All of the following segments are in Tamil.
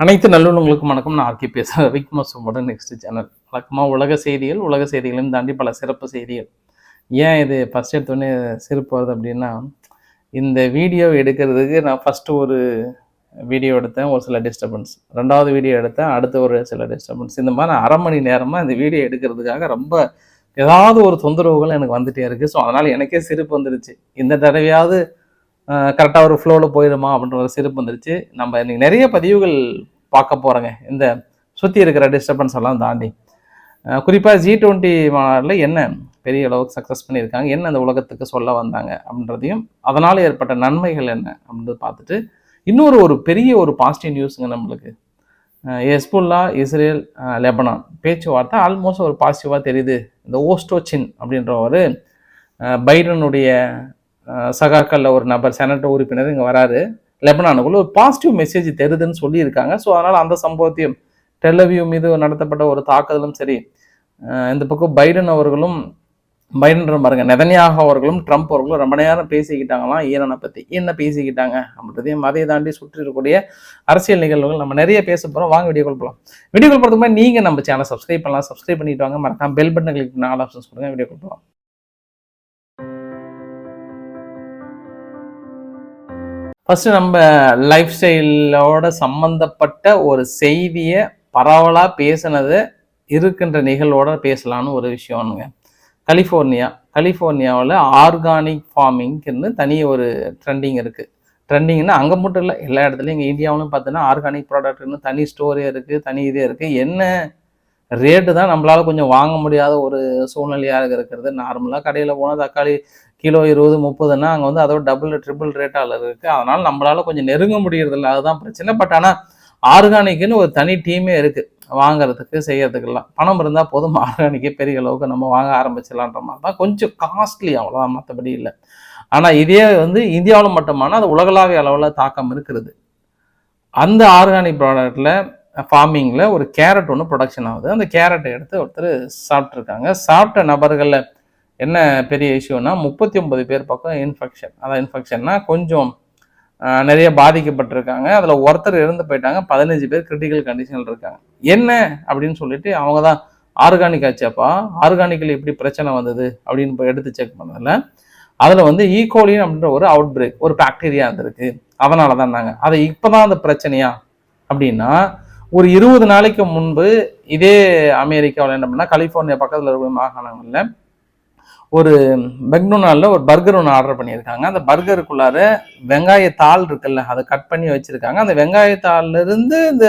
அனைத்து நல்லுணங்களுக்கும் வணக்கம். நான் ஆர்கே பேசுகிறேன் விக்மோசோட நெக்ஸ்ட் சேனல் வழக்கமாக உலக செய்திகள் உலக செய்திகளையும் தாண்டி பல சிறப்பு செய்திகள். ஏன் இது ஃபஸ்ட் எடுத்தோடனே சிறப்பு வருது அப்படின்னா இந்த வீடியோ எடுக்கிறதுக்கு நான் ஃபஸ்ட்டு ஒரு வீடியோ எடுத்தேன் ஒரு சில டிஸ்டர்பன்ஸ் ரெண்டாவது வீடியோ எடுத்தேன் அடுத்த ஒரு சில டிஸ்டர்பன்ஸ் இந்த மாதிரி அரை மணி நேரமாக இந்த வீடியோ எடுக்கிறதுக்காக ரொம்ப ஏதாவது ஒரு தொந்தரவுகள் எனக்கு வந்துகிட்டே இருக்குது ஸோ அதனால் எனக்கே சிரிப்பு வந்துடுச்சு இந்த தடவையாவது கரெக்டாக ஒரு ஃப்ளோவில் போயிடுமா அப்படின்ற ஒரு சிரிப்பு வந்துருச்சு. நம்ம இன்றைக்கி நிறைய பதிவுகள் பார்க்க போகிறோங்க இந்த சுற்றி இருக்கிற டிஸ்டர்பன்ஸ் எல்லாம் தாண்டி. குறிப்பாக ஜி டுவெண்ட்டி மாநாட்டில் என்ன பெரிய அளவுக்கு சக்ஸஸ் பண்ணியிருக்காங்க? என்ன அந்த உலகத்துக்கு சொல்ல வந்தாங்க? அப்படின்றதையும் அதனால் ஏற்பட்ட நன்மைகள் என்ன அப்படின்றத பார்த்துட்டு இன்னொரு ஒரு பெரிய ஒரு பாசிட்டிவ் நியூஸுங்க நம்மளுக்கு. Hezbollah Israel Lebanon. பேச்சுவார்த்தை ஆல்மோஸ்ட் ஒரு பாசிட்டிவாக தெரியுது. இந்த ஓஸ்டோச்சின் அப்படின்ற ஒரு பைடனுடைய சகாக்களில் ஒரு நபர் செனட் உறுப்பினர் இங்கே வராரு. லெபனானுக்குள்ள ஒரு பாசிட்டிவ் மெசேஜ் தருதுன்னு சொல்லியிருக்காங்க. ஸோ அதனால் அந்த சம்பவத்தையும் டெல்லவியூ மீது நடத்தப்பட்ட ஒரு தாக்குதலும் சரி இந்த பக்கம் பைடன் அவர்களும் பைடன் பாருங்க நெதன்யாக அவர்களும் ட்ரம்ப் அவர்களும் ரொம்ப நேரம் பேசிக்கிட்டாங்களாம். ஈரானை பற்றி என்ன பேசிக்கிட்டாங்க அப்படின்றதையும் அதை தாண்டி சுற்றி இருக்கக்கூடிய அரசியல் நிகழ்வுகள் நம்ம நிறைய பேச போகிறோம் வாங்க வீடியோ கால் போகலாம் வீடியோ கால் போகிறதுக்கு முன்னாடி நீங்கள் நம்ம சேனல் சப்ஸ்கிரைப் பண்ணலாம். சப்ஸ்கிரைப் பண்ணிட்டு வாங்க. மறக்காம பெல் பட்டன் கிளிக் பண்ண ஆல் ஆப்ஷன்ஸ் கொடுங்க. வீடியோ கால் போகலாம் ஃபஸ்ட்டு நம்ம லைஃப் ஸ்டைலோட சம்மந்தப்பட்ட ஒரு செய்தியை பரவலாக பேசினது இருக்கின்ற நிகழ்வோட பேசலான்னு ஒரு விஷயம்னுங்க கலிஃபோர்னியா கலிஃபோர்னியாவில் ஆர்கானிக் ஃபார்மிங்னு தனி ஒரு ட்ரெண்டிங் இருக்குது ட்ரெண்டிங்னா அங்கே மட்டும் இல்லை எல்லா இடத்துலையும் இங்கே இந்தியாவிலும் பார்த்தீங்கன்னா ஆர்கானிக் ப்ராடக்ட்னு தனி ஸ்டோரே இருக்குது தனி இதே இருக்குது என்ன ரேட்டு தான் நம்மளால் கொஞ்சம் வாங்க முடியாத ஒரு சூழ்நிலையாக இருக்கிறது. நார்மலாக கடையில் போனால் தக்காளி கிலோ இருபது முப்பதுன்னா அங்கே வந்து அதோட டபுள் ட்ரிபிள் ரேட்டால் இருக்குது அதனால் நம்மளால் கொஞ்சம் நெருங்க முடியறதில்ல. அதுதான் பிரச்சனை. பட் ஆனால் ஆர்கானிக்னு ஒரு தனி டீமே இருக்குது வாங்குறதுக்கு செய்யறதுக்கெல்லாம். பணம் இருந்தால் போதும். ஆர்கானிக்கே பெரிய அளவுக்கு நம்ம வாங்க ஆரம்பிச்சிடலான்ற மாதிரி தான் கொஞ்சம் காஸ்ட்லி அவ்வளோதான் மற்றபடி இல்லை. ஆனால் இதே வந்து இந்தியாவில் மட்டுமான அது உலகளாவிய அளவில் தாக்கம் இருக்கிறது. அந்த ஆர்கானிக் ப்ராடக்டில் ஃபார்மிங்கில் ஒரு கேரட் ஒன்று ப்ரொடக்ஷன் ஆகுது. அந்த கேரட்டை எடுத்து ஒருத்தர் சாப்பிட்ருக்காங்க சாப்பிட்ட நபர்களில் என்ன பெரிய இஷ்யூனா முப்பத்தி ஒன்பது பேர் பக்கம் இன்ஃபெக்ஷன் அதான் இன்ஃபெக்ஷன்னா கொஞ்சம் நிறைய பாதிக்கப்பட்டிருக்காங்க. அதில் ஒருத்தர் இறந்து போயிட்டாங்க. பதினஞ்சு பேர் கிரிட்டிக்கல் கண்டிஷனில் இருக்காங்க. என்ன அப்படின்னு சொல்லிட்டு அவங்க தான் ஆர்கானிக் ஆச்சாப்பா? ஆர்கானிக்கில் எப்படி பிரச்சனை வந்தது? அப்படின்னு போய் எடுத்து செக் பண்ணதில் அதில் வந்து e. ஈகோலின் அப்படின்ற ஒரு அவுட் பிரேக் ஒரு பாக்டீரியா இருந்திருக்கு அதனால தான் நாங்கள் அதை இப்போ தான் அந்த பிரச்சனையா? அப்படின்னா ஒரு இருபது நாளைக்கு முன்பு இதே அமெரிக்காவில் என்ன பண்ணால் கலிஃபோர்னியா பக்கத்தில் இருக்கிற மாகாணங்களில் ஒரு மெக்டொனால்டில் ஒரு பர்கர் ஒன்று ஆர்டர் பண்ணியிருக்காங்க. அந்த பர்கருக்குள்ளார வெங்காயத்தாள் இருக்குல்ல அதை கட் பண்ணி வச்சுருக்காங்க. அந்த வெங்காயத்தாள்லேருந்து இந்த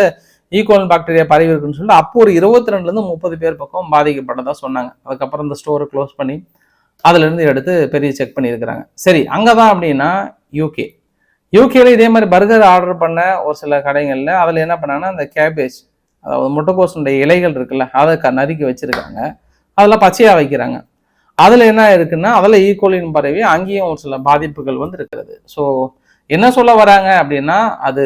e. ஈகோலன் பாக்டீரியா பரவி இருக்குன்னு சொல்லிட்டு அப்போ ஒரு இருபத்தி ரெண்டுலேருந்து முப்பது பேர் பக்கம் பாதிக்கப்பட்டதாக சொன்னாங்க. அதுக்கப்புறம் இந்த ஸ்டோரை க்ளோஸ் பண்ணி அதுலேருந்து எடுத்து பெரிய செக் பண்ணியிருக்கிறாங்க. சரி அங்கே தான் அப்படின்னா யூகே யூகேல இதே மாதிரி பர்கர் ஆர்டர் பண்ண ஒரு சில கடைகளில் அதில் என்ன பண்ணாங்கன்னா அந்த கேபேஜ் அதாவது முட்டைக்கோசனுடைய இலைகள் இருக்குல்ல அதை க நறுக்கி வச்சுருக்காங்க. அதில் பச்சையாக வைக்கிறாங்க. அதில் என்ன இருக்குன்னா அதில் ஈக்குவலின் e. பரவி அங்கேயும் ஒரு சில பாதிப்புகள் வந்து இருக்கிறது ஸோ என்ன சொல்ல வராங்க அப்படின்னா அது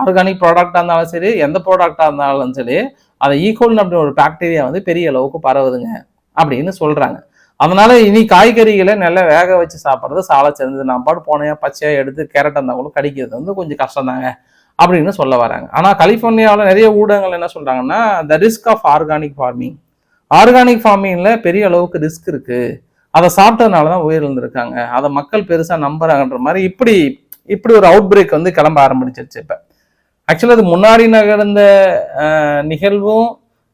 ஆர்கானிக் ப்ராடக்டாக இருந்தாலும் சரி எந்த ப்ராடக்டாக இருந்தாலும் சரி அதை e. ஈக்குவலின் அப்படின்னு ஒரு பாக்டீரியா வந்து பெரிய அளவுக்கு பரவுதுங்க அப்படின்னு சொல்கிறாங்க அதனால இனி காய்கறிகளை நல்லா வேக வச்சு சாப்பிட்றது சாலை சிறந்தது நான் பாட்டு போனையா பச்சையாக எடுத்து கேரட் இருந்தால் கூட கடிக்கிறது வந்து கொஞ்சம் கஷ்டம் தாங்க அப்படின்னு சொல்ல வராங்க. ஆனால் கலிஃபோர்னியாவில் நிறைய ஊடகங்கள் என்ன சொல்கிறாங்கன்னா the risk of organic farming organic ஃபார்மிங்கில் பெரிய அளவுக்கு ரிஸ்க் இருக்குது அதை சாப்பிட்டதுனால தான் உயிரிழந்திருக்காங்க. அதை மக்கள் பெருசாக நம்புறாங்கன்ற மாதிரி இப்படி இப்படி ஒரு அவுட் பிரேக் வந்து கிளம்ப ஆரம்பிச்சிருச்சு இப்போ. ஆக்சுவலாக அது முன்னாடி நகர்ந்த நிகழ்வும்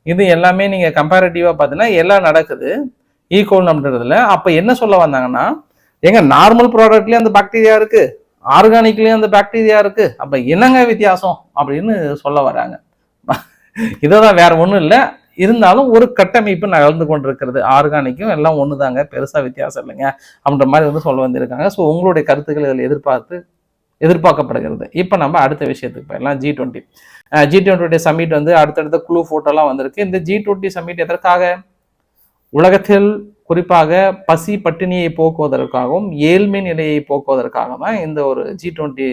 இது எல்லாமே நீங்கள் கம்பேரிட்டிவாக பார்த்தீங்கன்னா எல்லாம் நடக்குது. ஈக்குவல் அப்படின்றதுல அப்போ என்ன சொல்ல வந்தாங்கன்னா எங்க நார்மல் ப்ராடக்ட்லேயும் அந்த பாக்டீரியா இருக்கு ஆர்கானிக்லேயும் அந்த பாக்டீரியா இருக்கு அப்போ என்னங்க வித்தியாசம் அப்படின்னு சொல்ல வராங்க. இதான் வேற ஒன்றும் இல்லை இருந்தாலும் ஒரு கட்டமைப்பு நகர்ந்து கொண்டிருக்கிறது. ஆர்கானிக்கும் எல்லாம் ஒன்று தாங்க பெருசாக வித்தியாசம் இல்லைங்க அப்படின்ற மாதிரி வந்து சொல்ல வந்திருக்காங்க. ஸோ உங்களுடைய கருத்துக்கள் இதில் எதிர்பார்த்து எதிர்பார்க்கப்படுகிறது. இப்போ நம்ம அடுத்த விஷயத்துக்கு போயிடலாம் G twenty G twenty summit வந்து அடுத்தடுத்த குழு ஃபோட்டோலாம் வந்திருக்கு. இந்த ஜி டுவெண்ட்டி சமிட் எதற்காக? உலகத்தில் குறிப்பாக பசி பட்டினியை போக்குவதற்காகவும் ஏழ்மை நிலையை போக்குவதற்காக தான் இந்த ஒரு ஜி டுவெண்ட்டி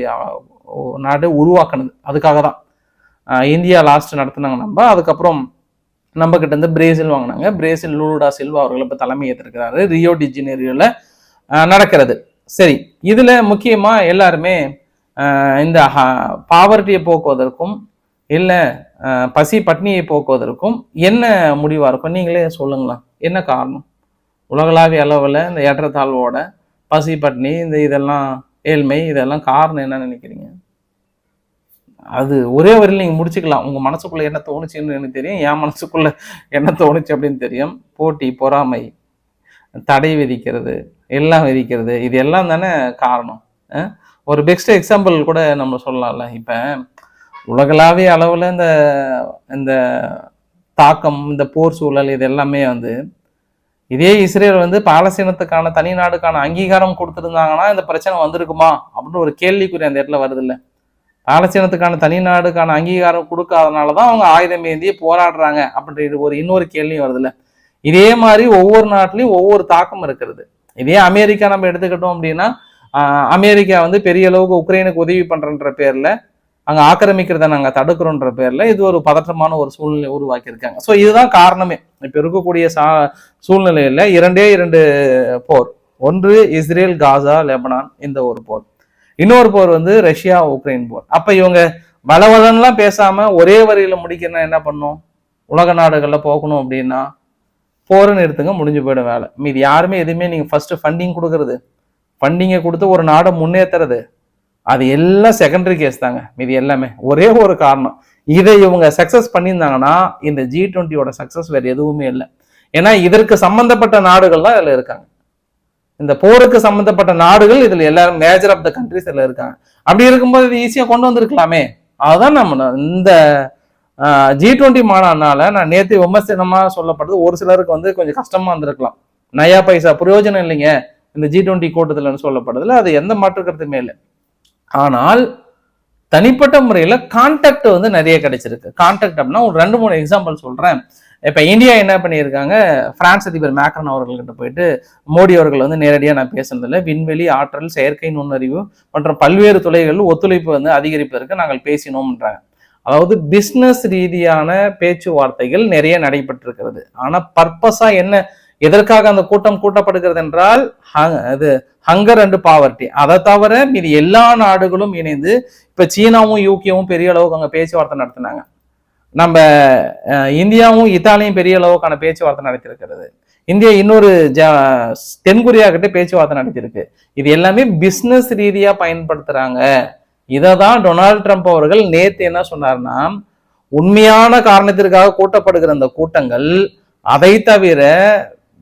நாடு உருவாக்குனது. அதுக்காக தான் இந்தியா லாஸ்ட் நடத்துனாங்க நம்ம. அதுக்கப்புறம் நம்ம கிட்ட இருந்து பிரேசில் வாங்கினாங்க. பிரேசில் லூலுடா சில்வா அவர்கள் இப்போ தலைமை ஏற்றிருக்கிறாரு. ரியோ டிஜினேரியோவில் நடக்கிறது. சரி இதில் முக்கியமாக எல்லாருமே இந்த பாவர்ட்டியை போக்குவதற்கும் இல்லை பசி பட்னியை போக்குவதற்கும் என்ன முடிவாக இருக்கும்? நீங்களே சொல்லுங்களேன். என்ன காரணம்? உலகளாவிய அளவில் இந்த ஏற்றத்தாழ்வோட பசி பட்னி இந்த இதெல்லாம் ஏழ்மை இதெல்லாம் காரணம் என்ன நினைக்கிறீங்க? அது ஒரே வரையில் நீங்கள் முடிச்சுக்கலாம். உங்கள் மனசுக்குள்ளே என்ன தோணுச்சுன்னு எனக்கு தெரியும். என் மனசுக்குள்ளே என்ன தோணுச்சு அப்படின்னு தெரியும். போட்டி பொறாமை தடை விதிக்கிறது எல்லாம் விதிக்கிறது இது எல்லாம் தானே காரணம். ஒரு பெஸ்ட் எக்ஸாம்பிள் கூட நம்ம சொல்லலாம்ல. இப்போ உலகளாவிய அளவில் இந்த இந்த தாக்கம் இந்த போர் சூழல் இது எல்லாமே வந்து இதே இஸ்ரேல் வந்து பாலஸ்தீனத்துக்கான தனி நாடுக்கான அங்கீகாரம் கொடுத்துருந்தாங்கன்னா இந்த பிரச்சனை வந்திருக்குமா? அப்படின்னு ஒரு கேள்விக்குறி அந்த இடத்துல வருது இல்லை பாலஸ்தீனத்துக்கான தனி நாடுக்கான அங்கீகாரம் கொடுக்காதனால தான் அவங்க ஆயுதம் ஏந்தி போராடுறாங்க அப்படின்ற ஒரு இன்னொரு கேள்வியும் வருதுல்ல. இதே மாதிரி ஒவ்வொரு நாட்டிலையும் ஒவ்வொரு தாக்கம் இருக்கிறது. இதே அமெரிக்கா நம்ம எடுத்துக்கிட்டோம் அப்படின்னா அமெரிக்கா வந்து பெரிய அளவுக்கு உக்ரைனுக்கு உதவி பண்ணுறன்ற பேரில் அங்கே ஆக்கிரமிக்கிறத நாங்கள் தடுக்கிறோன்ற பேரில் இது ஒரு பதற்றமான ஒரு சூழ்நிலை உருவாக்கியிருக்காங்க. ஸோ இதுதான் காரணமே. இப்போ இருக்கக்கூடிய சா சூழ்நிலையில் இரண்டே இரண்டு போர். ஒன்று இஸ்ரேல் காசா லெபனான் இந்த ஒரு போர். இன்னொரு போர் வந்து ரஷ்யா உக்ரைன் போர். அப்போ இவங்க பலவதன்லாம் பேசாமல் ஒரே வரியில முடிக்கணும்னா என்ன பண்ணும்? உலக நாடுகளில் போகணும் அப்படின்னா போரை நிறுத்துங்க முடிஞ்சு போயிடும் வேலை. மீதி யாருமே எதுவுமே நீங்கள் ஃபஸ்ட்டு ஃபண்டிங் கொடுக்குறது. ஃபண்டிங்கை கொடுத்து ஒரு நாடை முன்னேற்றுறது அது எல்லாம் செகண்டரி கேஸ் தாங்க. மீதி எல்லாமே ஒரே ஒரு காரணம். இதை இவங்க சக்சஸ் பண்ணியிருந்தாங்கன்னா இந்த ஜி டுவெண்ட்டியோட சக்சஸ் வேறு எதுவுமே இல்லை. ஏன்னா இதற்கு சம்மந்தப்பட்ட நாடுகள்லாம் இதில் இதுல இருக்காங்க. இந்த போருக்கு சம்மந்தப்பட்ட நாடுகள் இதுல எல்லாரும் மேஜர் ஆஃப் த கண்ட்ரிஸ் இதுல இருக்காங்க. அப்படி இருக்கும்போது இது ஈஸியா கொண்டு வந்திருக்கலாமே. அதுதான் நம்ம இந்த ஜி டுவெண்ட்டி மாநாடுனால நான் நேற்று விமர்சனமாக சொல்லப்படுறது ஒரு சிலருக்கு வந்து கொஞ்சம் கஷ்டமா இருந்திருக்கலாம். நயா பைசா பிரயோஜனம் இல்லைங்க. இந்த ஜி டுவெண்ட்டி கூட்டத்துலன்னு சொல்லப்படுதுல அது எந்த மாற்று கருத்துமே இல்லை. ஆனால் தனிப்பட்ட முறையில் கான்டாக்ட் வந்து நிறைய கிடைச்சிருக்கு. கான்டாக்ட் அப்படின்னா ஒரு ரெண்டு மூணு எக்ஸாம்பிள் சொல்கிறேன் இப்போ இந்தியா என்ன பண்ணியிருக்காங்க? பிரான்ஸ் அதிபர் மேக்ரன் அவர்கள்கிட்ட போயிட்டு மோடி அவர்கள் வந்து நேரடியாக நான் பேசுனதில்ல. விண்வெளி ஆற்றல் செயற்கை நுண்ணறிவு மற்றும் பல்வேறு துறைகளில் ஒத்துழைப்பு வந்து அதிகரிப்பதற்கு நாங்கள் பேசினோம்ன்றாங்க. அதாவது பிஸ்னஸ் ரீதியான பேச்சுவார்த்தைகள் நிறைய நடைபெற்றிருக்கிறது. ஆனால் பர்பஸாக என்ன எதற்காக அந்த கூட்டம் கூட்டப்படுகிறது என்றால் ஹ- இது ஹங்கர் அண்டு பாவர்ட்டி அதை தவிர மீதி எல்லா நாடுகளும் இணைந்து இப்போ சீனாவும் யூகேவும் பெரிய அளவுக்கு அங்கே பேச்சுவார்த்தை நடத்தினாங்க. நம்ம இந்தியாவும் இத்தாலியும் பெரிய அளவுக்கான பேச்சுவார்த்தை நடத்தியிருக்கிறது. இந்தியா இன்னொரு ஜ தென்கொரியா கிட்ட பேச்சுவார்த்தை நடத்தியிருக்கு. இது எல்லாமே பிஸ்னஸ் ரீதியாக பயன்படுத்துகிறாங்க இதை தான் டொனால்ட் ட்ரம்ப் அவர்கள் நேற்று என்ன சொன்னார்னா உண்மையான காரணத்திற்காக கூட்டப்படுகிற அந்த கூட்டங்கள் அதை தவிர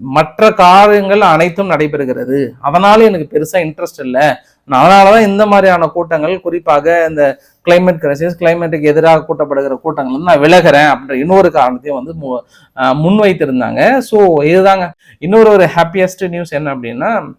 மற்ற காரியங்கள் அனைத்தும் நடைபெறுகிறது. அதனால எனக்கு பெருசாக இன்ட்ரெஸ்ட் இல்லை. அதனாலதான் இந்த மாதிரியான கூட்டங்கள் குறிப்பாக இந்த கிளைமேட் கிரைசிஸ் கிளைமேட்டுக்கு எதிராக கூட்டப்படுகிற கூட்டங்கள் வந்து நான் விலகிறேன் அப்படின்ற இன்னொரு காரணத்தையும் வந்து மு- முன்வைத்திருந்தாங்க. ஸோ இதுதாங்க. இன்னொரு ஒரு ஹாப்பியஸ்ட் நியூஸ் என்ன அப்படின்னா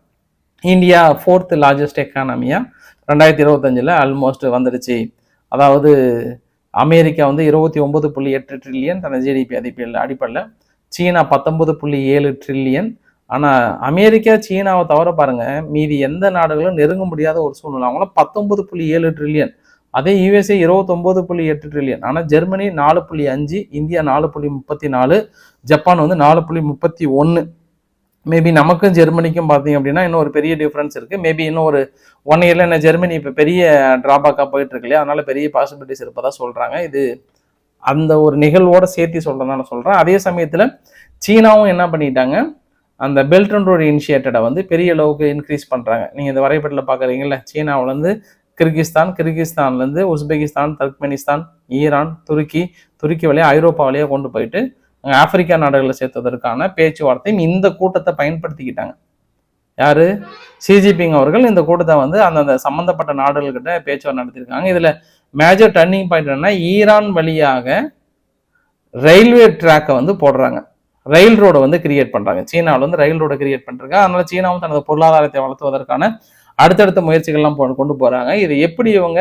இந்தியா ஃபோர்த் லார்ஜஸ்ட் எக்கானமியா ரெண்டாயிரத்தி இருபத்தஞ்சில் ஆல்மோஸ்ட் வந்துடுச்சு. அதாவது அமெரிக்கா வந்து இருபத்தி ஒன்பது புள்ளி எட்டு ட்ரில்லியன் தனது ஜிடிபி அதிப்பில் அடிப்படையில் சீனா பத்தொன்பது புள்ளி ஏழு ட்ரில்லியன் ஆனால் அமெரிக்கா சீனாவை தவிர பாருங்கள் மீதி எந்த நாடுகளும் நெருங்க முடியாத ஒரு சூழ்நிலை. அவங்களாம் பத்தொன்பது புள்ளி ஏழு ட்ரில்லியன் அதே யூஎஸ்ஏ இருபத்தொம்போது புள்ளி எட்டு ட்ரில்லியன் ஆனால் ஜெர்மனி நாலு புள்ளி அஞ்சு இந்தியா நாலு புள்ளி முப்பத்தி நாலு ஜப்பான் வந்து நாலு புள்ளி முப்பத்தி ஒன்று மேபி நமக்கும் ஜெர்மனிக்கும் பார்த்தீங்க அப்படின்னா இன்னும் ஒரு பெரிய டிஃப்ரென்ஸ் இருக்குது மேபி இன்னும் ஒரு ஒன் இயரில் என்ன ஜெர்மனி இப்போ பெரிய ட்ராபேக்காக போயிட்டு இருக்கு இல்லையா? அதனால பெரிய பாசிபிலிட்டிஸ் இருப்பதாக சொல்கிறாங்க இது அந்த ஒரு நிகழ்வோட சேர்த்து சொல்கிறதுனால சொல்கிறேன் அதே சமயத்தில் சீனாவும் என்ன பண்ணிட்டாங்க? அந்த பெல்ட் அண்ட் ரோடு இனிஷியேட்டடை வந்து பெரிய அளவுக்கு இன்க்ரீஸ் பண்ணுறாங்க நீங்கள் இந்த வரைபடத்தில் பார்க்குறீங்கல்ல சீனாவுலேருந்து கிர்கிஸ்தான் கிர்கிஸ்தான்லேருந்து உஸ்பெகிஸ்தான் தர்க்மெனிஸ்தான் ஈரான் துருக்கி துருக்கி வழியாக ஐரோப்பா வழியாக கொண்டு போயிட்டு ஆப்பிரிக்கா நாடுகளை சேர்த்ததற்கான பேச்சுவார்த்தையும் இந்த கூட்டத்தை பயன்படுத்திக்கிட்டாங்க. யார்? சிஜிபிங் அவர்கள் இந்த கூட்டத்தை வந்து அந்தந்த சம்மந்தப்பட்ட நாடுகள்கிட்ட பேச்சுவார்த்தை நடத்தியிருக்காங்க. இதில் மேஜர் டர்னிங் பாயிண்ட் என்னன்னா ஈரான் வழியாக ரயில்வே ட்ராக்கை வந்து போடுறாங்க. ரயில் ரோடை வந்து கிரியேட் பண்ணுறாங்க சீனாவில் வந்து ரயில் ரோடை கிரியேட் பண்ணுறாங்க அதனால சீனாவும் தனது பொருளாதாரத்தை வளர்த்துவதற்கான அடுத்தடுத்த முயற்சிகள்லாம் போ- கொண்டு போகிறாங்க இது எப்படி இவங்க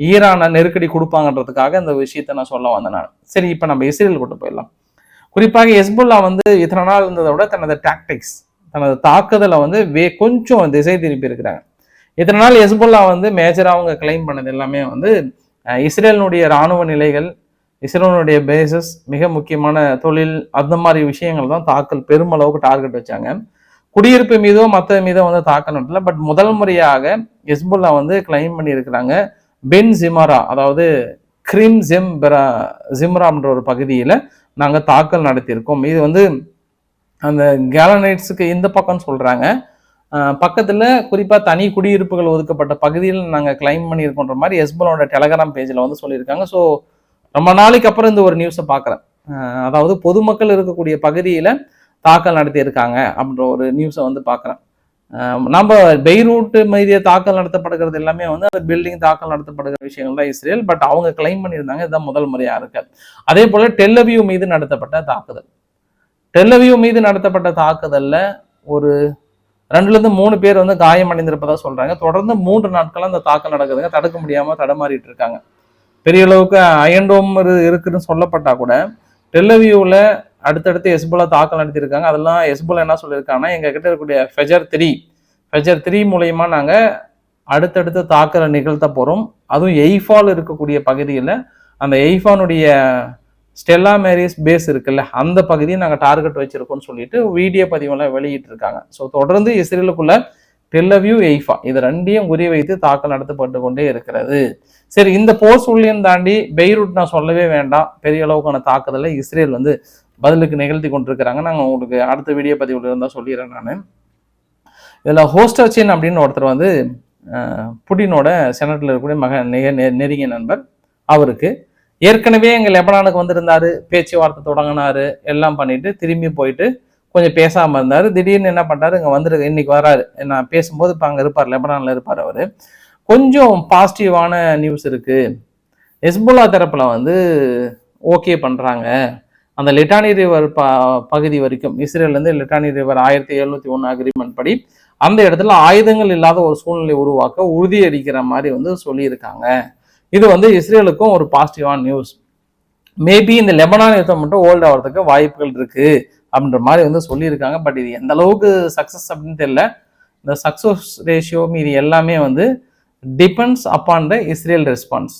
ஈரானை நெருக்கடி கொடுப்பாங்கன்றதுக்காக இந்த விஷயத்த நான் சொல்ல வந்தேன் நான். சரி இப்போ நம்ம இஸ்ரேல் கொண்டு போயிடலாம். குறிப்பாக ஹெஸ்புல்லா வந்து இத்தனை நாள் இருந்ததை விட தனது டாக்டிக்ஸ் தனது தாக்குதலை வந்து வே கொஞ்சம் திசை திருப்பி இருக்கிறாங்க. இத்தனை நாள் ஹெஸ்புல்லா வந்து மேஜராக அவங்க கிளைம் பண்ணது எல்லாமே வந்து இஸ்ரேலினுடைய இராணுவ நிலைகள் இஸ்ரேலினுடைய பேசஸ் மிக முக்கியமான தொழில் அந்த மாதிரி விஷயங்கள் தான் தாக்கல் பெருமளவுக்கு டார்கெட் வச்சாங்க. குடியிருப்பு மீதோ மற்ற மீதோ வந்து தாக்கல் நடத்தல. பட் முதல் முறையாக ஹெஸ்புல்லா வந்து கிளைம் பண்ணியிருக்கிறாங்க. பென் ஜிமாரா அதாவது கிரிம் ஜிம் ஜிம்ராம்ன்ற ஒரு பகுதியில் நாங்கள் தாக்கல் நடத்தியிருக்கோம். இது வந்து அந்த கேலனைட்ஸுக்கு இந்த பக்கம்னு சொல்கிறாங்க பக்கத்தில் குறிப்பாக தனி குடியிருப்புகள் ஒதுக்கப்பட்ட பகுதியில் நாங்கள் கிளைம் பண்ணியிருக்கோன்ற மாதிரி எஸ்பலோட டெலகிராம் பேஜில் வந்து சொல்லியிருக்காங்க. ஸோ ரொம்ப நாளைக்கு அப்புறம் இந்த ஒரு நியூஸை பார்க்குறேன். அதாவது பொதுமக்கள் இருக்கக்கூடிய பகுதியில் தாக்கல் நடத்தியிருக்காங்க அப்படின்ற ஒரு நியூஸை வந்து பார்க்குறேன். நம்ம பெய்ரூட் மீதிய தாக்கல் நடத்தப்படுகிறது எல்லாமே வந்து அந்த பில்டிங் தாக்கல் நடத்தப்படுகிற விஷயங்கள் தான் இஸ்ரேல் பட் அவங்க கிளைம் பண்ணியிருந்தாங்க. இதுதான் முதல் முறையாக இருக்காது அதே போல் டெல்லவியூ மீது நடத்தப்பட்ட தாக்குதல். டெல்லவியூ மீது நடத்தப்பட்ட தாக்குதலில் ஒரு ரெண்டுலேருந்து மூணு பேர் வந்து காயமடைந்திருப்பதா சொல்கிறாங்க தொடர்ந்து மூன்று நாட்களாக அந்த தாக்கல் நடக்குதுங்க. தடுக்க முடியாமல் தடமாறிட்டு இருக்காங்க. பெரிய அளவுக்கு அயன்டோம் இருக்குதுன்னு சொல்லப்பட்டால் கூட டெல்லவியூவில் அடுத்தடுத்து எஸ்போலா தாக்கல் நடத்தியிருக்காங்க. அதெல்லாம் எஸ்போலா என்ன சொல்லியிருக்காங்கன்னா எங்க கிட்ட இருக்கக்கூடிய ஃபெஜர் த்ரீ ஃபெஜர் த்ரீ மூலயமா நாங்கள் அடுத்தடுத்து தாக்கலை நிகழ்த்த போகிறோம் அதுவும் எய்ஃபால் இருக்கக்கூடிய பகுதியில் அந்த எய்ஃபானுடைய ஸ்டெல்லா மேரிஸ் பேஸ் இருக்குல்ல அந்த பகுதியை நாங்கள் டார்கெட் வச்சுருக்கோம்னு சொல்லிட்டு வீடியோ பதிவெல்லாம் வெளியிட்டிருக்காங்க. ஸோ தொடர்ந்து இஸ்ரேலுக்குள்ள டெல்லவியூ எய்ஃபா இது ரெண்டையும் குறி வைத்து தாக்கல் நடத்தப்பட்டு கொண்டே இருக்கிறது. சரி இந்த போர் சூழ்நிலையும் தாண்டி பெய்ரூட் நான் சொல்லவே வேண்டாம். பெரிய அளவுக்கான தாக்குதலை இஸ்ரேல் வந்து பதிலுக்கு நிகழ்த்தி கொண்டிருக்கிறாங்க. நாங்கள் உங்களுக்கு அடுத்த வீடியோ பதிவில் இருந்தால் சொல்லிடுறேன் நான். இதில் ஹோஸ்டர்ச்சின் அப்படின்னு ஒருத்தர் வந்து புடினோட செனட்டில் இருக்கக்கூடிய மக நெருங்கிய நண்பர். அவருக்கு ஏற்கனவே எங்கள் லெபனானுக்கு வந்திருந்தாரு பேச்சுவார்த்தை தொடங்கினாரு எல்லாம் பண்ணிட்டு திரும்பி போயிட்டு கொஞ்சம் பேசாமல் இருந்தார். திடீர்னு என்ன பண்ணுறாரு இங்கே வந்துருக்கு இன்னைக்கு வராரு. நான் பேசும்போது இப்போ அங்கே இருப்பார் லெபனானில் இருப்பார் அவர். கொஞ்சம் பாசிட்டிவான நியூஸ் இருக்குது ஹெஸ்புல்லா தரப்பில் வந்து ஓகே பண்ணுறாங்க அந்த லிட்டானி ரிவர் ப பகுதி வரைக்கும் இஸ்ரேல்லேருந்து லிட்டானி ரிவர் ஆயிரத்தி எழுநூத்தி ஒன்று அக்ரிமெண்ட் படி அந்த இடத்துல ஆயுதங்கள் இல்லாத ஒரு சூழ்நிலை உருவாக்க உறுதியளிக்கிற மாதிரி வந்து சொல்லியிருக்காங்க. இது வந்து இஸ்ரேலுக்கும் ஒரு பாசிட்டிவான நியூஸ் மேபி இந்த லெபனான் யுத்தம் மட்டும் ஓல்ட் ஆகிறதுக்கு வாய்ப்புகள் இருக்கு அப்படின்ற மாதிரி வந்து சொல்லியிருக்காங்க. பட் இது எந்த அளவுக்கு சக்ஸஸ் அப்படின்னு தெரியல. இந்த சக்ஸஸ் ரேஷியோ மீது எல்லாமே வந்து depends upon the Israel response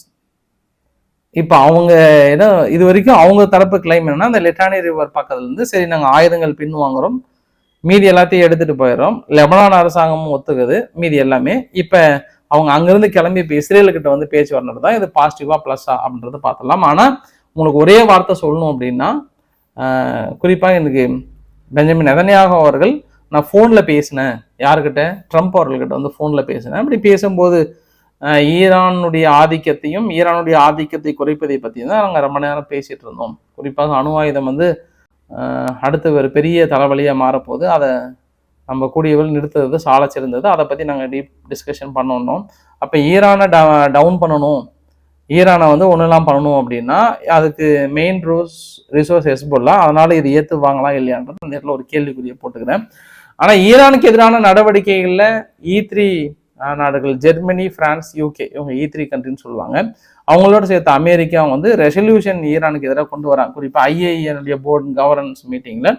இப்போ அவங்க என்ன இது வரைக்கும் அவங்க தரப்பு கிளைம் என்னன்னா அந்த லெட்டானி ரிவர் பக்கத்துல இருந்து சரி நாங்கள் ஆயுதங்கள் பின் வாங்குறோம். மீதி எல்லாத்தையும் எடுத்துகிட்டு போயிடுறோம். லெபனான் அரசாங்கமும் ஒத்துக்குது. மீதி எல்லாமே. இப்போ அவங்க அங்கிருந்து கிளம்பி இப்போ இஸ்ரேலுக்கிட்ட வந்து பேச்சு வரணும் தான் இது பாசிட்டிவா ப்ளஸ்ஸா அப்படின்றத பார்த்துடலாம். ஆனால் உங்களுக்கு ஒரே வார்த்தை சொல்லணும் அப்படின்னா குறிப்பாக எனக்கு பெஞ்சமின் நெதனியாக அவர்கள் நான் ஃபோனில் பேசினேன். யாருக்கிட்ட? ட்ரம்ப் அவர்கள்கிட்ட வந்து ஃபோனில் பேசினேன். அப்படி பேசும்போது ஈரானுடைய ஆதிக்கத்தையும் ஈரானுடைய ஆதிக்கத்தை குறைப்பதை பற்றி தான் நாங்கள் ரொம்ப நேரம் பேசிகிட்டு இருந்தோம். குறிப்பாக அணு ஆயுதம் வந்து அடுத்து ஒரு பெரிய தலைவலியாக மாறப்போகுது. அதை நம்ம கூடியவர்கள் நிறுத்துறது சாலை சிறந்தது. அதை பற்றி நாங்கள் டீப் டிஸ்கஷன் பண்ணணும். அப்போ ஈரானை ட டவுன் பண்ணணும். ஈரானை வந்து ஒன்றுலாம் பண்ணணும் அப்படின்னா அதுக்கு மெயின் ரோஸ் ரிசோர்ஸ் எஸ்போல்லாம் அதனால் இது ஏற்றுவாங்களா இல்லையான்றது நேரில் ஒரு கேள்விக்குரிய போட்டுக்கிறேன். ஆனால் ஈரானுக்கு எதிரான நடவடிக்கைகளில் இ e த்ரீ நாடுகள் ஜெர்மனி ஃப்ரான்ஸ் யூகே இவங்க இ த்ரீ கண்ட்ரின்னு சொல்லுவாங்க. அவங்களோட சேர்த்து அமெரிக்கா வந்து ரெசல்யூஷன் ஈரானுக்கு எதிராக கொண்டு வராங்க. குறிப்பாக ஐஏஎனுடைய போர்டு கவர்னன்ஸ் மீட்டிங்கில்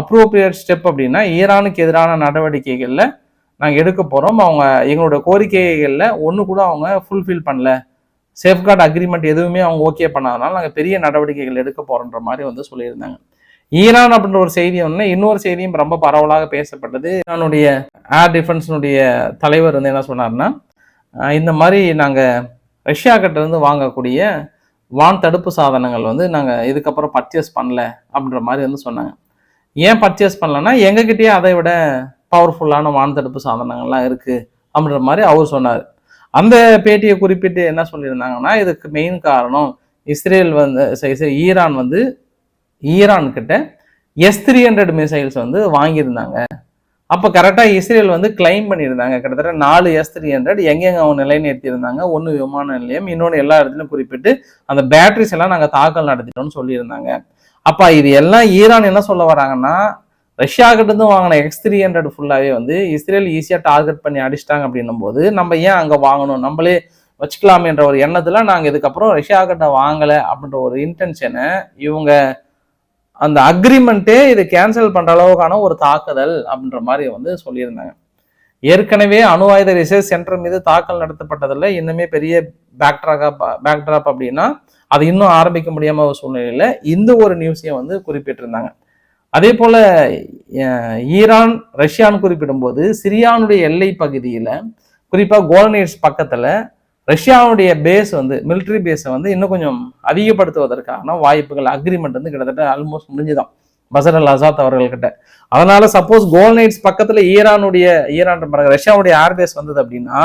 அப்ரோப்ரியேட் ஸ்டெப் அப்படின்னா ஈரானுக்கு எதிரான நடவடிக்கைகளில் நாங்கள் எடுக்க போகிறோம் அவங்க எங்களோட கோரிக்கைகளில் ஒன்று கூட அவங்க ஃபுல்ஃபில் பண்ணல. சேஃப்கார்டு அக்ரிமெண்ட் எதுவுமே அவங்க ஓகே பண்ணாதனால நாங்கள் பெரிய நடவடிக்கைகள் எடுக்க போகிறோன்ற மாதிரி வந்து சொல்லியிருந்தாங்க. ஈரான் அப்படின்ற ஒரு செய்தி ஒன்று இன்னொரு செய்தியும் ரொம்ப பரவலாக பேசப்பட்டது. ஈரானுடைய ஏர் டிஃபென்ஸினுடைய தலைவர் வந்து என்ன சொன்னார்னா இந்த மாதிரி நாங்கள் ரஷ்யா கிட்டேருந்து வாங்கக்கூடிய வான் தடுப்பு சாதனங்கள் வந்து நாங்கள் இதுக்கப்புறம் பர்ச்சேஸ் பண்ணல அப்படின்ற மாதிரி வந்து சொன்னாங்க. ஏன் பர்ச்சேஸ் பண்ணலன்னா எங்ககிட்டயே அதை விட பவர்ஃபுல்லான வான்தடுப்பு சாதனங்கள்லாம் இருக்குது அப்படின்ற மாதிரி அவர் சொன்னார். அந்த பேட்டியை குறிப்பிட்டு என்ன சொல்லியிருந்தாங்கன்னா இதுக்கு மெயின் காரணம் இஸ்ரேல் வந்து ஈரான் வந்து ஈரான் கிட்ட எஸ் த்ரீ ஹண்ட்ரட் மிசைல்ஸ் வந்து வாங்கியிருந்தாங்க. அப்போ கரெக்டாக இஸ்ரேல் வந்து கிளைம் பண்ணியிருந்தாங்க. கிட்டத்தட்ட நாலு எஸ் த்ரீ ஹண்ட்ரட் எங்கெங்க அவங்க நிலைநிறுத்தியிருந்தாங்க. ஒன்று விமான நிலையம் இன்னொன்று எல்லா இடத்துலையும் குறிப்பிட்டு அந்த பேட்டரிஸ் எல்லாம் நாங்கள் தாக்கல் நடத்திட்டோம்னு சொல்லியிருந்தாங்க. அப்போ இது எல்லாம் ஈரான் என்ன சொல்ல வராங்கன்னா ரஷ்யா கிட்ட இருந்து வாங்கின எக்ஸ் த்ரீ ஹண்ட்ரட் ஃபுல்லாகவே வந்து இஸ்ரேல் ஈஸியாக டார்கெட் பண்ணி அடிச்சிட்டாங்க அப்படின்னும் போது நம்ம ஏன் அங்கே வாங்கணும்? நம்மளே வச்சுக்கலாமேன்ற ஒரு எண்ணத்தில் நாங்கள் இதுக்கப்புறம் ரஷ்யா கிட்ட வாங்கலை அப்படின்ற ஒரு இன்டென்ஷனை இவங்க அந்த அக்ரிமெண்ட்டே இது கேன்சல் பண்ணுற அளவுக்கான ஒரு தாக்குதல் அப்படின்ற மாதிரி வந்து சொல்லியிருந்தாங்க. ஏற்கனவே அணு ஆயுத ரிசர்ச் சென்டர் மீது தாக்கல் நடத்தப்பட்டதில் இன்னுமே பெரிய பேக்ட்ராக பேக்ட்ராப் அப்படின்னா அது இன்னும் ஆரம்பிக்க முடியாம ஒரு சூழ்நிலையில இந்த ஒரு நியூஸையும் வந்து குறிப்பிட்டிருந்தாங்க. அதே போல ஈரான் ரஷ்யான்னு குறிப்பிடும்போது சிரியானுடைய எல்லை பகுதியில குறிப்பா கோலனேட்ஸ் பக்கத்துல ரஷ்யாவுடைய பேஸ் வந்து மிலிட்ரி பேஸை வந்து இன்னும் கொஞ்சம் அதிகப்படுத்துவதற்கான வாய்ப்புகள் அக்ரிமெண்ட் வந்து கிட்டத்தட்ட ஆல்மோஸ்ட் முடிஞ்சுதான். பசர் அல் அசாத் அவர்கள்கிட்ட. அதனால சப்போஸ் கோல்நைட்ஸ் பக்கத்துல ஈரானுடைய ஈரான் ரஷ்யாவுடைய ஏர்பேஸ் வந்தது அப்படின்னா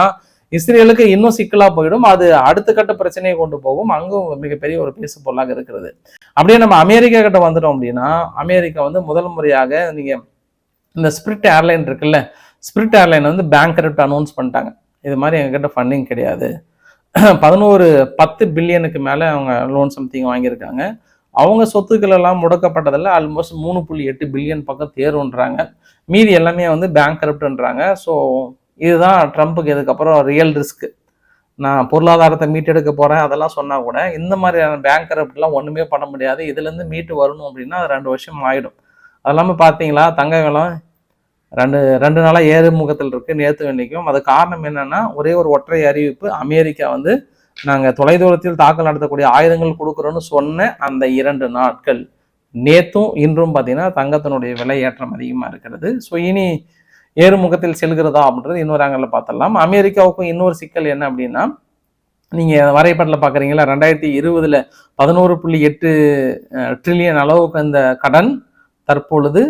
இஸ்ரேலுக்கு இன்னும் சிக்கலாக போயிடும். அது அடுத்த கட்ட பிரச்சனையை கொண்டு போகும். அங்கும் மிகப்பெரிய ஒரு பேசு பொருளாக இருக்கிறது. அப்படியே நம்ம அமெரிக்கா கிட்ட வந்துட்டோம் அப்படின்னா அமெரிக்கா வந்து முதல் முறையாக நீங்கள் இந்த ஸ்பிரிட் ஏர்லைன் இருக்குல்ல ஸ்பிரிட் ஏர்லைன் வந்து பேங்க் அனௌன்ஸ் பண்ணிட்டாங்க. இது மாதிரி எங்ககிட்ட ஃபண்டிங் கிடையாது. பதினோரு பத்து பில்லியனுக்கு மேலே அவங்க லோன் சம்திங் வாங்கியிருக்காங்க. அவங்க சொத்துக்கள் எல்லாம் முடக்கப்பட்டதில் ஆல்மோஸ்ட் மூணு புள்ளி எட்டு பில்லியன் பக்கம் தேருன்றாங்க. மீதி எல்லாமே வந்து பேங்க் கரப்ட்ன்றாங்க ஸோ இதுதான் ட்ரம்ப்புக்கு இதுக்கப்புறம் ரியல் ரிஸ்க்கு நான் பொருளாதாரத்தை மீட்டெடுக்க போகிறேன் அதெல்லாம் சொன்னால் கூட இந்த மாதிரியான பேங்கர் அப்படிலாம் ஒன்றுமே பண்ண முடியாது. இதுலேருந்து மீட்டு வரணும் அப்படின்னா அது ரெண்டு வருஷம் ஆகிடும் அது இல்லாமல் பார்த்தீங்களா தங்க விலம் ரெண்டு ரெண்டு நாளாக ஏறு முகத்தில் இருக்குது நேற்று வேண்டிக்கும் அது காரணம் என்னென்னா ஒரே ஒரு ஒற்றை அறிவிப்பு அமெரிக்கா வந்து நாங்கள் தொலைதூரத்தில் தாக்கல் நடத்தக்கூடிய ஆயுதங்கள் கொடுக்குறோன்னு சொன்ன அந்த இரண்டு நாட்கள். நேற்றும் இன்றும் பார்த்தீங்கன்னா தங்கத்தினுடைய விலை ஏற்றம் அதிகமாக இருக்கிறது. ஸோ இனி ஏறுமுகத்தில் செல்கிறதா அப்படின்றது இன்னொரு ஆங்கிளில் பார்த்துடலாம். அமெரிக்காவுக்கும் இன்னொரு சிக்கல் என்ன அப்படின்னா நீங்கள் வரைபடத்தில் பார்க்குறீங்களா ரெண்டாயிரத்தி இருபதில் பதினோரு புள்ளி எட்டு ட்ரில்லியன் அளவுக்கு அந்த கடன் தற்பொழுது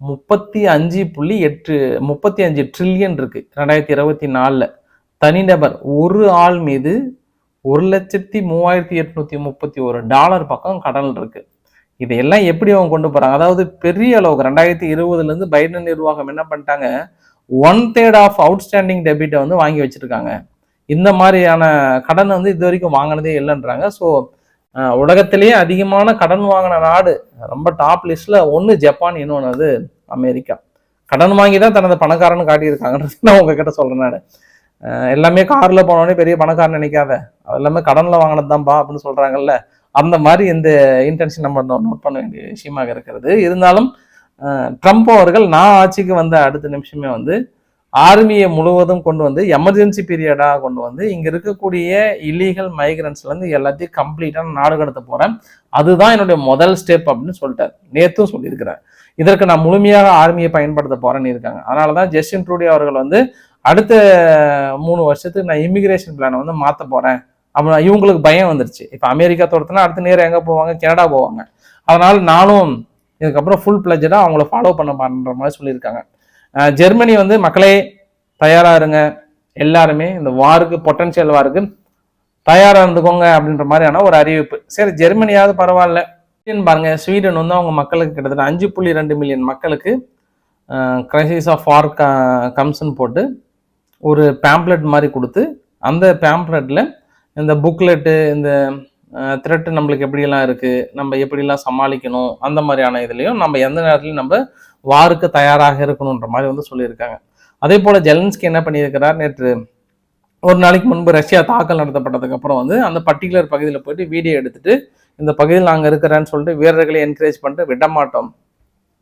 முப்பத்தி அஞ்சு புள்ளி எட்டு முப்பத்தி அஞ்சு ட்ரில்லியன் இருக்குது ரெண்டாயிரத்தி இருபத்தி நாலில். தனிநபர் ஒரு ஆள் மீது ஒரு லட்சத்தி மூவாயிரத்தி எட்நூற்றி முப்பத்தி ஒரு டாலர் பக்கம் கடன் இருக்குது இதையெல்லாம் எப்படி அவங்க கொண்டு போறாங்க? அதாவது பெரிய அளவுக்கு ரெண்டாயிரத்தி இருபதுல இருந்து பைடன் நிர்வாகம் என்ன பண்ணிட்டாங்க? ஒன் தேர்ட் ஆஃப் அவுட்ஸ்டாண்டிங் டெபிட்டை வந்து வாங்கி வச்சிருக்காங்க. இந்த மாதிரியான கடன் வந்து இது வரைக்கும் வாங்கினதே இல்லைன்றாங்க. ஸோ உலகத்திலேயே அதிகமான கடன் வாங்கின நாடு ரொம்ப டாப் லிஸ்ட்ல ஒன்று ஜப்பான் இன்னொன்று அது அமெரிக்கா. கடன் வாங்கி தான் தனது பணக்காரன்னு காட்டியிருக்காங்கன்றது நான் உங்ககிட்ட சொல்றேன் நான். எல்லாமே கார்ல போனோடனே பெரிய பணக்காரன் நினைக்காத. எல்லாமே கடன்ல வாங்கினது தான்ப்பா அப்படின்னு சொல்றாங்கல்ல. அந்த மாதிரி இந்த இன்டென்ஷன் நம்ம நோட் பண்ண வேண்டிய விஷயமாக இருக்கிறது. இருந்தாலும் ட்ரம்ப் அவர்கள் நான் ஆட்சிக்கு வந்த அடுத்த நிமிஷமே வந்து ஆர்மியை முழுவதும் கொண்டு வந்து எமர்ஜென்சி பீரியடாக கொண்டு வந்து இங்கே இருக்கக்கூடிய இல்லீகல் மைக்ரன்ஸ்லேருந்து எல்லாத்தையும் கம்ப்ளீட்டாக நாடு கடத்த போகிறேன் அதுதான் என்னுடைய முதல் ஸ்டெப் அப்படின்னு சொல்லிட்டார். நேற்றும் சொல்லியிருக்கிறார். இதற்கு நான் முழுமையாக ஆர்மியை பயன்படுத்த போகிறேன்னு இருக்காங்க. அதனாலதான் ஜஸ்டின் ட்ரூடி அவர்கள் வந்து அடுத்த மூணு வருஷத்துக்கு நான் இமிகிரேஷன் பிளானை வந்து மாற்ற போகிறேன் அப்புறம் இவங்களுக்கு பயம் வந்துருச்சு. இப்போ அமெரிக்கா தோட்டத்தினா அடுத்த நேரம் எங்கே போவாங்க? கனடா போவாங்க. அதனால் நானும் இதுக்கப்புறம் ஃபுல் பிளஜடாக அவங்கள ஃபாலோ பண்ண பண்ணுற மாதிரி சொல்லியிருக்காங்க. ஜெர்மனி வந்து மக்களே தயாராக இருங்க. எல்லாருமே இந்த வாருக்கு பொட்டன்ஷியல் வாருக்கு தயாராக இருந்துக்கோங்க அப்படின்ற மாதிரியான ஒரு அறிவிப்பு. சரி ஜெர்மனியாவது பரவாயில்ல. பாருங்க ஸ்வீடன் வந்து அவங்க மக்களுக்கு கிட்டத்தட்ட அஞ்சு புள்ளி ரெண்டு மில்லியன் மக்களுக்கு கிரைசிஸ் ஆஃப் ஃபார் கம்ஸ்ன்னு போட்டு ஒரு பேம்ப்ளெட் மாதிரி கொடுத்து அந்த பேம்ப்ளெட்டில் இந்த புக்லெட்டு இந்த த்ரெட்டு நம்மளுக்கு எப்படியெல்லாம் இருக்குது நம்ம எப்படிலாம் சமாளிக்கணும் அந்த மாதிரியான இதுலேயும் நம்ம எந்த நேரத்துலையும் நம்ம வாருக்கு தயாராக இருக்கணுன்ற மாதிரி வந்து சொல்லியிருக்காங்க. அதே போல் ஜெலன்ஸ்கி என்ன பண்ணியிருக்கிறார் நேற்று ஒரு நாளைக்கு முன்பு ரஷ்யா தாக்கல் நடத்தப்பட்டதுக்கு அப்புறம் வந்து அந்த பர்டிகுலர் பகுதியில் போயிட்டு வீடியோ எடுத்துட்டு இந்த பகுதியில் நாங்கள் இருக்கிறேன்னு சொல்லிட்டு வீரர்களை என்கரேஜ் பண்ணிட்டு விட மாட்டோம்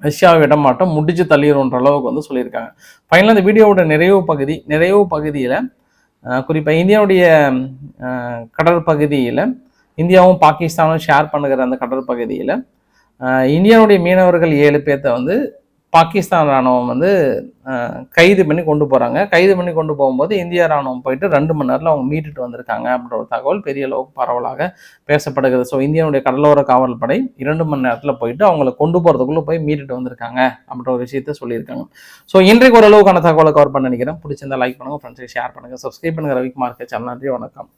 ரஷ்யாவை விட மாட்டோம் முடிச்சு தள்ளிடும்ன்ற அளவுக்கு வந்து சொல்லியிருக்காங்க. ஃபைனலாக இந்த வீடியோவோட நிறைவு பகுதி நிறைவு பகுதியில் குறிப்பாக இந்தியாவுடைய கடற்பகுதியில் இந்தியாவும் பாகிஸ்தானும் ஷேர் பண்ணுகிற அந்த கடற்பகுதியில் இந்தியாவுடைய மீனவர்கள் ஏழு பேர்த்த வந்து பாகிஸ்தான் ராணுவம் வந்து கைது பண்ணி கொண்டு போகிறாங்க கைது பண்ணி கொண்டு போகும்போது இந்திய ராணுவம் போயிட்டு ரெண்டு மணி நேரத்தில் அவங்க மீட்டுட்டு வந்திருக்காங்க அப்படின்ற ஒரு தகவல் பெரிய அளவுக்கு பரவலாக பேசப்படுகிறது. ஸோ இந்தியாவுடைய கடலோர காவல் படை இரண்டு மணி நேரத்தில் போயிட்டு அவங்கள கொண்டு போகிறதுக்குள்ளே போய் மீட்டுட்டு வந்திருக்காங்க அப்படின்ற ஒரு விஷயத்த சொல்லியிருக்காங்க. ஸோ இன்றைக்கு ஒரு அளவுக்கான தகவலை கவர் பண்ண நினைக்கிறேன். பிடிச்சிருந்தா லைக் பண்ணுங்கள் ஃப்ரெண்ட்ஸுக்கு ஷேர் பண்ணுங்கள் சப்ஸ்கிரைப் பண்ணுங்கள் ரவிக்குமார் சேனல் நன்றி வணக்கம்.